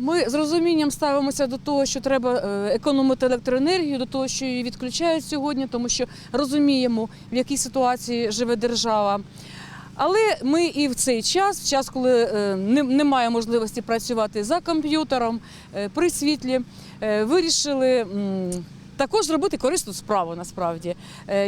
Ми з розумінням ставимося до того, що треба е, економити електроенергію, до того, що її відключають сьогодні, тому що розуміємо, в якій ситуації живе держава. Але ми і в цей час, в час, коли е, немає можливості працювати за комп'ютером е, при світлі, вирішили. також зробити корисну справу насправді.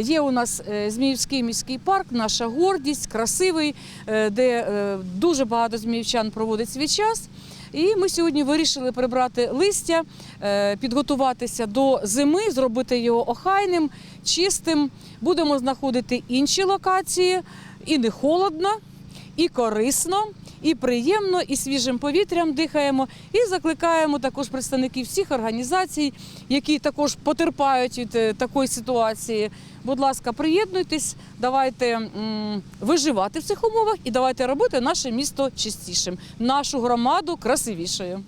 Є у нас Зміївський міський парк, наша гордість, красивий, де дуже багато зміївчан проводить свій час. І ми сьогодні вирішили прибрати листя, е, підготуватися до зими, зробити його охайним, чистим. Будемо знаходити інші локації, і не холодно, і корисно, і приємно, і свіжим повітрям дихаємо. І закликаємо також представників всіх організацій, які також потерпають від е, такої ситуації. Будь ласка, приєднуйтесь, давайте виживати в цих умовах і давайте робити наше місто чистішим, нашу громаду красивішою.